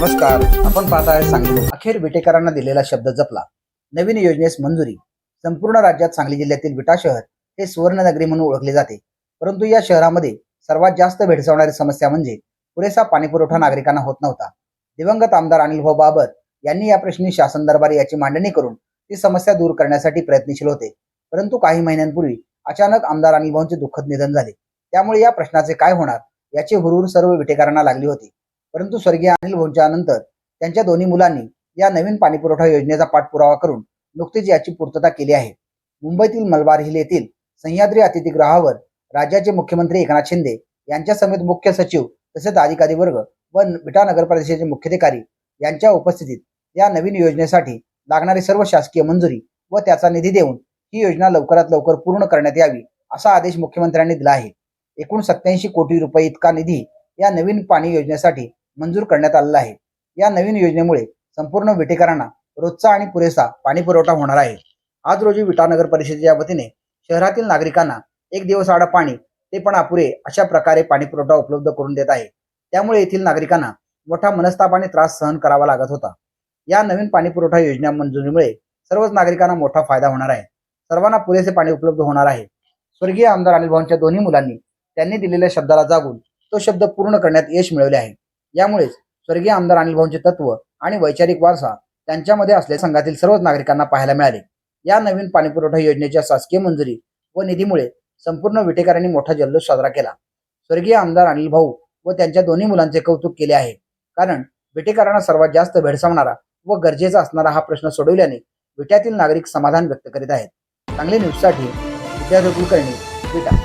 नमस्कार आपण पाहताय सांगली. अखेर विटेकरांना दिलेला शब्द जपला. नवीन योजनेस मंजुरी. संपूर्ण राज्यात सांगली जिल्ह्यातील विटा शहर हे सुवर्णनगरी म्हणून ओळखले जाते. परंतु या शहरामध्ये सर्वात जास्त भेडसावणारी समस्या म्हणजे पुरेसा पाणीपुरवठा नागरिकांना होत नव्हता. दिवंगत आमदार अनिल भाऊ बाबर यांनी या प्रश्नी शासन दरबारी याची मांडणी करून ती समस्या दूर करण्यासाठी प्रयत्नशील होते. परंतु काही महिन्यांपूर्वी अचानक आमदार अनिल भाऊंचे दुःखद निधन झाले. त्यामुळे या प्रश्नाचे काय होणार याची हुरहुर सर्व विटेकरांना लागली होती. परंतु स्वर्गीय अनिल भोंच्या नंतर त्यांच्या दोन्ही मुलांनी या नवीन पाणीपुरवठा योजनेचा पाठपुरावा करून नुकतीच याची पूर्तता केली आहे. मुंबईतील मलबार हिल येथील सह्याद्री अतिथीगृहावर राज्याचे मुख्यमंत्री एकनाथ शिंदे यांच्या समेत मुख्य सचिव तसेच अधिकारी वर्ग व विटा नगर परिषदेचे मुख्याधिकारी यांच्या उपस्थितीत या नवीन योजनेसाठी लागणारी सर्व शासकीय मंजुरी व त्याचा निधी देऊन ही योजना लवकरात लवकर पूर्ण करण्यात यावी असा आदेश मुख्यमंत्र्यांनी दिला आहे. एकूण सत्याऐंशी कोटी रुपये इतका निधी या नवीन पाणी योजनेसाठी मंजूर करण्यात आलेला आहे. या नवीन योजनेमुळे संपूर्ण विटेकरांना रोजचा आणि पुरेसा पाणी पुरवठा होणार आहे. आज रोजी विटा नगर परिषदेच्या वतीने शहरातील नागरिकांना एक दिवस आडा पाणी ते पण अपुरे अशा प्रकारे पाणी पुरवठा उपलब्ध करून देत आहे. त्यामुळे येथील नागरिकांना मोठा मनस्ताप आणि त्रास सहन करावा लागत होता. या नवीन पाणी पुरवठा योजना मंजुरीमुळे सर्वच नागरिकांना मोठा फायदा होणार आहे. सर्वांना पुरेसे पाणी उपलब्ध होणार आहे. स्वर्गीय आमदार अनिल भाऊंच्या दोन्ही मुलांनी त्यांनी दिलेल्या शब्दाला जागून तो शब्द पूर्ण करण्यात यश मिळवले आहे. यामुळेच स्वर्गीय आमदार अनिल भाऊंचे तत्व आणि वैचारिक वारसा त्यांच्यामध्ये असले संघातील सर्वच नागरिकांना पाहायला मिळाले. या नवीन पाणीपुरवठा योजनेच्या शासकीय मंजुरी व निधीमुळे संपूर्ण विटेकरांनी मोठा जल्लोष साजरा केला. स्वर्गीय आमदार अनिल भाऊ व त्यांच्या दोन्ही मुलांचे कौतुक केले आहे. कारण विटेकरांना सर्वात जास्त भेडसावणारा व गरजेचा असणारा हा प्रश्न सोडवल्याने विट्यातील नागरिक समाधान व्यक्त करीत आहेत. चांगले न्यूजसाठी विद्यार्थी कुलकर्णी विटा.